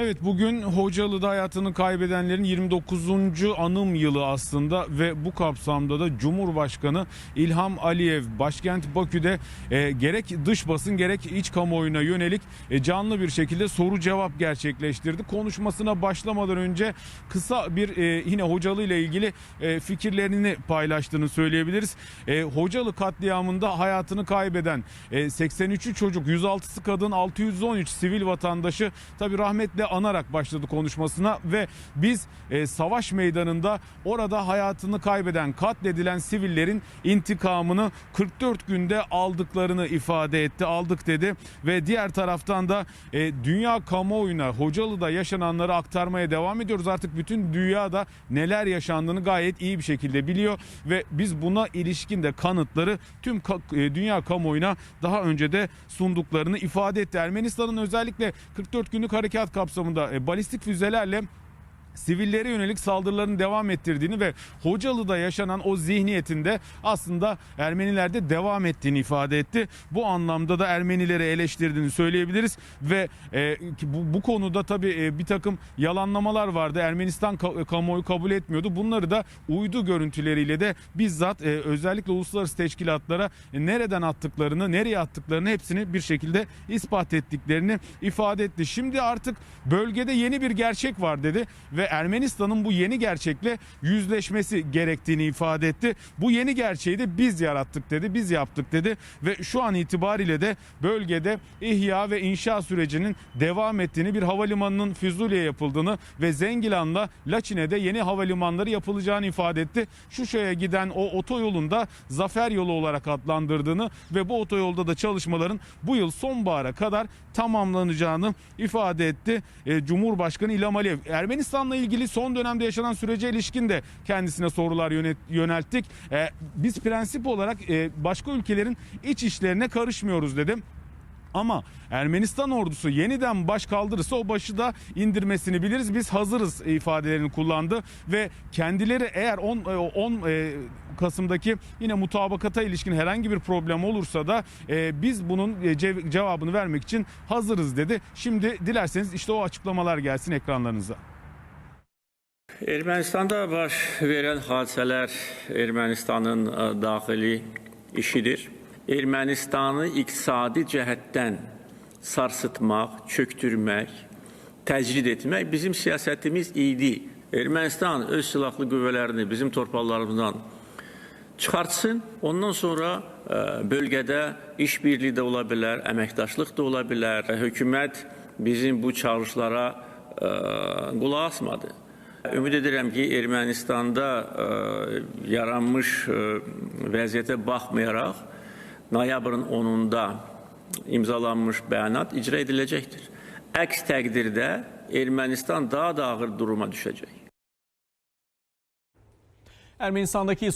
Evet bugün Hocalı'da hayatını kaybedenlerin 29. anım yılı aslında ve bu kapsamda da Cumhurbaşkanı İlham Aliyev başkent Bakü'de e, gerek dış basın gerek iç kamuoyuna yönelik e, canlı bir şekilde soru cevap gerçekleştirdi. Konuşmasına başlamadan önce kısa bir e, yine Hocalı ile ilgili e, fikirlerini paylaştığını söyleyebiliriz. E, Hocalı katliamında hayatını kaybeden e, 83'ü çocuk 106'sı kadın 613 sivil vatandaşı tabi rahmetle anarak başladı konuşmasına ve biz e, savaş meydanında orada hayatını kaybeden katledilen sivillerin intikamını 44 günde aldıklarını ifade etti aldık dedi ve diğer taraftan da e, dünya kamuoyuna Hocalı'da yaşananları aktarmaya devam ediyoruz artık bütün dünyada neler yaşandığını gayet iyi bir şekilde biliyor ve biz buna ilişkin de kanıtları tüm ka- e, dünya kamuoyuna daha önce de sunduklarını ifade etti. Ermenistan'ın özellikle 44 günlük harekat kapsamında e, balistik füzelerle sivillere yönelik saldırılarını devam ettirdiğini ve Hocalı'da yaşanan o zihniyetinde aslında Ermenilerde devam ettiğini ifade etti. Bu anlamda da Ermenileri eleştirdiğini söyleyebiliriz ve e, bu, bu konuda tabii e, bir takım yalanlamalar vardı. Ermenistan ka- kamuoyu kabul etmiyordu. Bunları da uydu görüntüleriyle de bizzat e, özellikle uluslararası teşkilatlara e, nereden attıklarını, nereye attıklarını hepsini bir şekilde ispat ettiklerini ifade etti. Şimdi artık bölgede yeni bir gerçek var dedi ve Ermenistan'ın bu yeni gerçekle yüzleşmesi gerektiğini ifade etti. Bu yeni gerçeği de biz yarattık dedi, biz yaptık dedi ve şu an itibariyle de bölgede ihya ve inşa sürecinin devam ettiğini, bir havalimanının Füzuli'ye yapıldığını ve Zengilan'la Laçine'de yeni havalimanları yapılacağını ifade etti. Şuşa'ya giden o otoyolun da Zafer Yolu olarak adlandırdığını ve bu otoyolda da çalışmaların bu yıl sonbahara kadar tamamlanacağını ifade etti. E, Cumhurbaşkanı İlham Aliyev. Ermenistan'la ilgili son dönemde yaşanan sürece ilişkin de kendisine sorular yönelttik. E, biz prensip olarak e, başka ülkelerin iç işlerine karışmıyoruz dedim. Ama Ermenistan ordusu yeniden baş kaldırırsa o başı da indirmesini biliriz. Biz hazırız ifadelerini kullandı ve kendileri eğer 10 10 e, Kasım'daki yine mutabakata ilişkin herhangi bir problem olursa da e, biz bunun e, cev- cevabını vermek için hazırız dedi. Şimdi dilerseniz işte o açıklamalar gelsin ekranlarınıza. Ermənistanda baş verən hadisələr Ermənistanın ə, daxili işidir. Ermənistanı iqtisadi cəhətdən sarsıtmaq, çöktürmək, təcrid etmək bizim siyasətimiz idi. Ermənistan öz silahlı qüvvələrini bizim torpaqlarımızdan çıxartsın. Ondan sonra ə, bölgədə işbirliyi də ola bilər, əməkdaşlıq da ola bilər. Hökumət bizim bu çağırışlara ə, qulaq asmadı. Ümid edirəm ki, Ermənistanda ə, yaranmış ə, vəziyyətə baxmayaraq noyabrın 10-da imzalanmış bəyanat icra ediləcəkdir. Əks təqdirdə Ermənistan daha da ağır duruma düşəcək. Ermenistan'daki